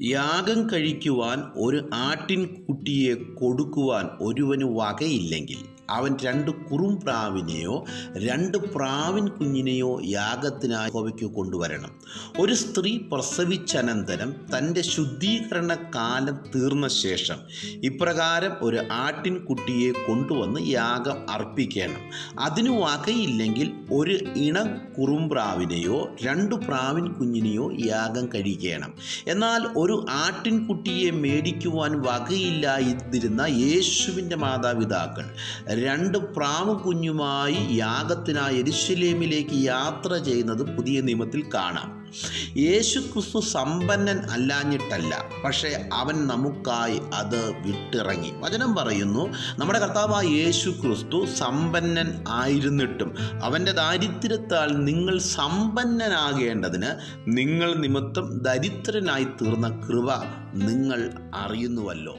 യാഗം കഴിക്കുവാൻ ഒരു ആട്ടിൻകുട്ടിയെ കൊടുക്കുവാൻ ഒരുവന് വകയില്ലെങ്കിൽ അവൻ രണ്ട് കുറും പ്രാവിനെയോ രണ്ട് പ്രാവിൻ കുഞ്ഞിനെയോ യാഗത്തിനായി ഹോവയ്ക്ക് കൊണ്ടുവരണം. ഒരു സ്ത്രീ പ്രസവിച്ചനന്തരം തന്റെ ശുദ്ധീകരണ കാലം തീർന്ന ശേഷം ഇപ്രകാരം ഒരു ആട്ടിൻകുട്ടിയെ കൊണ്ടുവന്ന് യാഗം അർപ്പിക്കണം. അതിനു വകയില്ലെങ്കിൽ ഒരു ഇണ കുറുംപ്രാവിനെയോ രണ്ട് പ്രാവിൻ കുഞ്ഞിനെയോ യാഗം കഴിക്കണം. എന്നാൽ ഒരു ആട്ടിൻകുട്ടിയെ മേടിക്കുവാൻ വകയില്ലായിരുന്ന യേശുവിന്റെ മാതാപിതാക്കൾ രണ്ട് പ്രാവ് കുഞ്ഞുമായി യാഗത്തിനായി എരിശിലേമിലേക്ക് യാത്ര ചെയ്യുന്നത് പുതിയ നിയമത്തിൽ കാണാം. യേശു ക്രിസ്തു സമ്പന്നൻ അല്ലാഞ്ഞിട്ടല്ല പക്ഷേ അവൻ നമുക്കായി അത് വിട്ടിറങ്ങി. വചനം പറയുന്നു നമ്മുടെ കർത്താവായ യേശു ക്രിസ്തു സമ്പന്നൻ ആയിരുന്നിട്ടും അവന്റെ ദാരിദ്ര്യത്താൽ നിങ്ങൾ സമ്പന്നനാകേണ്ടതിന് നിങ്ങൾ നിമിത്തം ദരിദ്രനായി തീർന്ന കൃപ നിങ്ങൾ അറിയുന്നുവല്ലോ.